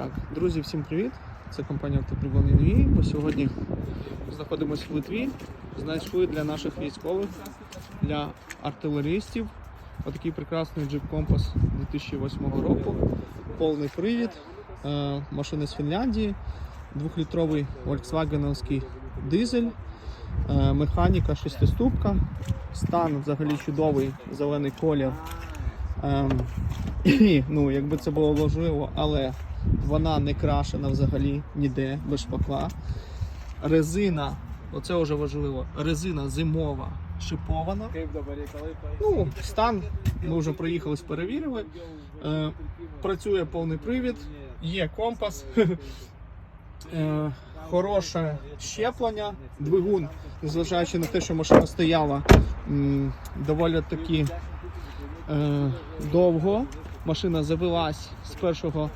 Так, друзі, всім привіт! Це компанія Автоприбаний Нові. Ми сьогодні знаходимося в Литві. Знайшли для наших військових, для артилерістів отакий прекрасний Jeep Compass 2008 року. Повний привід, е, машина з Фінляндії, двохлітровий Volkswagen дизель, е, механіка шестиступка, стан взагалі чудовий, зелений колір. І, ну, якби це було важливо, але вона не крашена взагалі ніде без шпакла. Резина, оце вже важливо, резина зимова шипована. Ну, стан, ми вже проїхались, перевірили. Е, працює повний привід, є компас, е, хороше щеплення, двигун, незважаючи на те, що машина стояла доволі таки е, довго. Машина завелась з першого